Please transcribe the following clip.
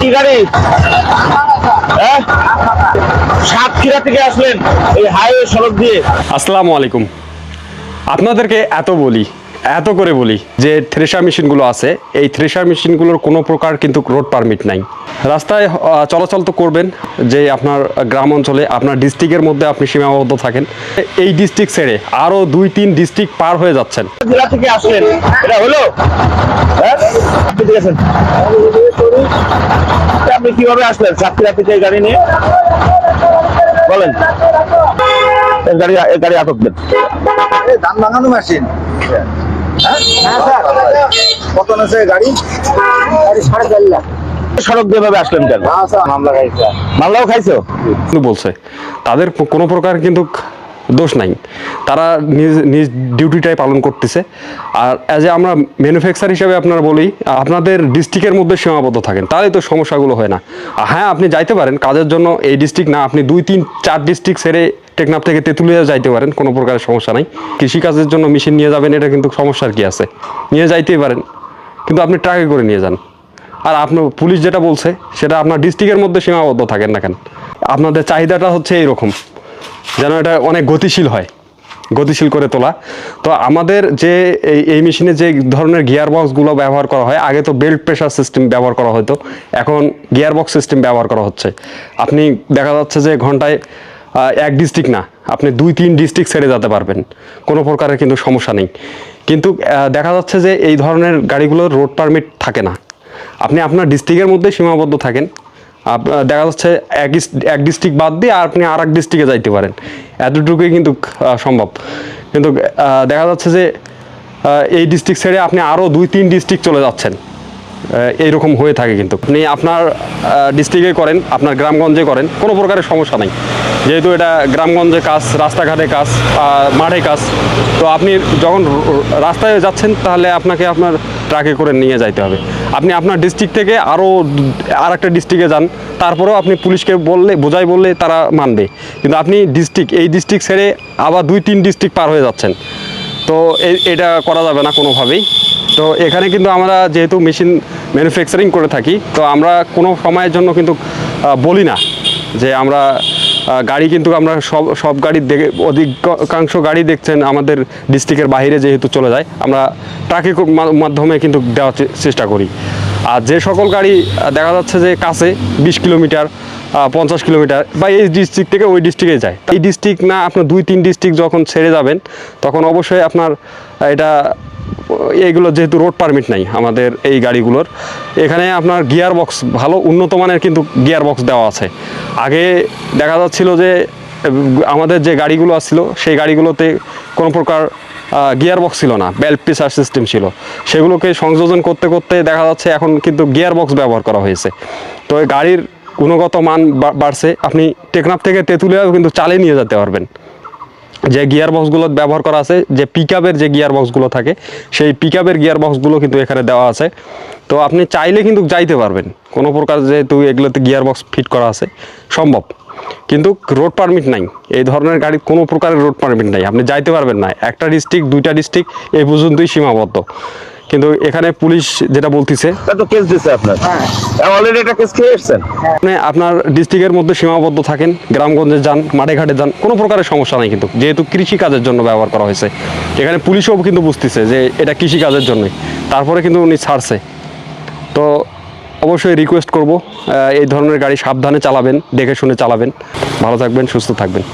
কি গাড়ি? হ্যাঁ? সাতক্ষীরা থেকে আসলেন এই হাইওয়ে সড়ক দিয়ে। আসসালামু আলাইকুম। আপনাদেরকে এত বলি, এত করে বলি যে থ্রেশার মেশিনগুলো আছে, এই থ্রেশার মেশিনগুলোর কোনো প্রকার কিন্তু রোড পারমিট নাই। রাস্তায় চলাচল তো করবেন যে আপনার গ্রাম অঞ্চলে আপনার ডিস্ট্রিক্টের মধ্যে আপনি সীমাবদ্ধ থাকেন। এই ডিস্ট্রিক্ট ছেড়ে আরও দুই তিন ডিস্ট্রিক্ট পার হয়ে যাচ্ছেন। জেলা থেকে আসলেন। এটা হলো? হ্যাঁ? আপনি কীভাবে আসলেন? থেকে এই গাড়ি নিয়ে? বলেন। গাড়ি গাড়ি আটক দেন। ধান ভাঙানো মেশিন হ্যাঁ? স্যার। কত নেছে গাড়ি? গাড়ি সাড়ে চার লাখ। সড়ক দিয়ে ভাবে আসলেন কেন? মামলাও খাইছো? বলছে? তাদের কোনো প্রকার কিন্তু দোষ নাই। তারা নিজ নিজ ডিউটিটাই পালন করতেছে। আর অ্যাজ এ আমরা ম্যানুফ্যাকচার হিসেবে আপনারা বলি আপনাদের ডিস্ট্রিক্টের মধ্যে সীমাবদ্ধ থাকেন। তাহলে তো সমস্যাগুলো হয় না। হ্যাঁ আপনি যাইতে পারেন কাজের জন্য এই ডিস্ট্রিক্ট না আপনি দুই তিন চার ডিস্ট্রিক্ট সেরে টেকনাফ থেকে তেঁতুলিয়া যাইতে পারেন কোনো প্রকারের সমস্যা নাই। কৃষিকাজের জন্য মেশিন নিয়ে যাবেন এটা কিন্তু সমস্যার কি আছে? নিয়ে যাইতেই পারেন। কিন্তু আপনি ট্রাকে করে নিয়ে যান। আর আপনার পুলিশ যেটা বলছে, সেটা আপনার ডিস্ট্রিক্টের মধ্যে সীমাবদ্ধ থাকেন না কেন? আপনাদের চাহিদাটা হচ্ছে এইরকম, যেন এটা অনেক গতিশীল হয়, গতিশীল করে তোলা। তো আমাদের যে এই এই মেশিনে যে ধরনের গিয়ার বক্সগুলো ব্যবহার করা হয়, আগে তো বেল্ট প্রেশার সিস্টেম ব্যবহার করা হতো, এখন গিয়ার বক্স সিস্টেম ব্যবহার করা হচ্ছে। আপনি দেখা যাচ্ছে যে ঘন্টায় এক ডিস্ট্রিক্ট না, আপনি দুই, তিন ডিস্ট্রিক্ট ছেড়ে যেতে পারবেন, কোনো প্রকারের কিন্তু সমস্যা নেই। কিন্তু দেখা যাচ্ছে যে এই ধরনের গাড়িগুলোর রোড পারমিট থাকে না। আপনি আপনার ডিস্ট্রিক্টের মধ্যে সীমাবদ্ধ থাকেন। দেখা যাচ্ছে এক এক ডিস্ট্রিক্ট বাদ দিয়ে আর আপনি আর এক ডিস্ট্রিক্টে যাইতে পারেন। এতটুকুই কিন্তু সম্ভব। কিন্তু দেখা যাচ্ছে যে এই ডিস্ট্রিক্ট ছেড়ে আপনি আরও দুই তিন ডিস্ট্রিক্ট চলে যাচ্ছেন। এইরকম হয়ে থাকে কিন্তু। আপনি আপনার ডিস্ট্রিক্টে করেন, আপনার গ্রামগঞ্জে করেন, কোনো প্রকারের সমস্যা নেই। যেহেতু এটা গ্রামগঞ্জে কাজ, রাস্তাঘাটে কাজ মাঠে কাজ, তো আপনি যখন রাস্তায় যাচ্ছেন, তাহলে আপনাকে আপনার ট্রাকে করে নিয়ে যাইতে হবে। আপনি আপনার ডিস্ট্রিক্ট থেকে আরও আর একটা ডিস্ট্রিক্টে যান, তারপরেও আপনি পুলিশকে বললে বোঝাই বললে তারা মানবে। কিন্তু আপনি ডিস্ট্রিক্ট এই ডিস্ট্রিক্ট ছেড়ে আবার দুই, তিন ডিস্ট্রিক্ট পার হয়ে যাচ্ছেন। তো এটা করা যাবে না কোনোভাবেই। তো এখানে কিন্তু আমরা যেহেতু মেশিন ম্যানুফ্যাকচারিং করে থাকি, তো আমরা কোনো সময়ের জন্য কিন্তু বলি না যে আমরা গাড়ি কিন্তু আমরা সব সব গাড়ি দেখে, অধিকাংশ গাড়ি দেখছেন আমাদের ডিস্ট্রিক্টের বাইরে যেহেতু চলে যায়, আমরা ট্রাকের মাধ্যমে কিন্তু দেওয়ার চেষ্টা করি। আর যে সকল গাড়ি দেখা যাচ্ছে যে কাছে বিশ কিলোমিটার পঞ্চাশ কিলোমিটার বা এই ডিস্ট্রিক্ট থেকে ওই ডিস্ট্রিক্টে যায়। এই ডিস্ট্রিক্ট না, আপনার দুই, তিন ডিস্ট্রিক্ট যখন ছেড়ে যাবেন, তখন অবশ্যই আপনার এটা এইগুলো যেহেতু রোড পারমিট নাই আমাদের এই গাড়িগুলোর, এখানে আপনার গিয়ার বক্স ভালো উন্নত মানের কিন্তু গিয়ার বক্স দেওয়া আছে। আগে দেখা যাচ্ছিল যে, আমাদের যে গাড়িগুলো আসছিল, সেই গাড়িগুলোতে কোনো প্রকার গিয়ার বক্স ছিল না বেল্ট প্রেসার সিস্টেম ছিল। সেগুলোকে সংযোজন করতে করতে দেখা যাচ্ছে এখন কিন্তু গিয়ার বক্স ব্যবহার করা হয়েছে। তো গাড়ির গুণগত মান বাড়ছে। আপনি টেকনাফ থেকে তেঁতুলিয়াও কিন্তু চালে নিয়ে যেতে পারবেন। যে গিয়ার বক্সগুলো ব্যবহার করা আছে, যে পিক যে গিয়ার বক্সগুলো থাকে, সেই পিক গিয়ার বক্সগুলো কিন্তু এখানে দেওয়া আছে। তো আপনি চাইলে কিন্তু যাইতে পারবেন। কোনো প্রকার যেহেতু এগুলোতে গিয়ার বক্স ফিট করা আছে, সম্ভব। কিন্তু রোড পারমিট নাই। এই ধরনের গাড়ি কোনো প্রকারের রোড পারমিট নাই। আপনি যাইতে পারবেন না। একটা ডিস্ট্রিক্ট দুইটা ডিস্ট্রিক্ট এই পর্যন্তই সীমাবদ্ধ। কিন্তু এখানে পুলিশ যেটা বলতিছে তো কেস দিছে আপনার। হ্যাঁ। অলরেডি একটা কেস খেয়ে এসছেন? আপনি আপনার ডিস্ট্রিক্টের মধ্যে সীমাবদ্ধ থাকেন গ্রামগঞ্জে যান মাঠে ঘাটে যান কোনো প্রকারের সমস্যা নাই কিন্তু যেহেতু কৃষিকাজের জন্য ব্যবহার করা হয়েছে। এখানে পুলিশও কিন্তু বুঝতেছে যে এটা কৃষিকাজের জন্যই তারপরে কিন্তু উনি ছাড়ছে। তো অবশ্যই রিকোয়েস্ট করব এই ধরনের গাড়ি সাবধানে চালাবেন দেখে শুনে চালাবেন। ভালো থাকবেন সুস্থ থাকবেন।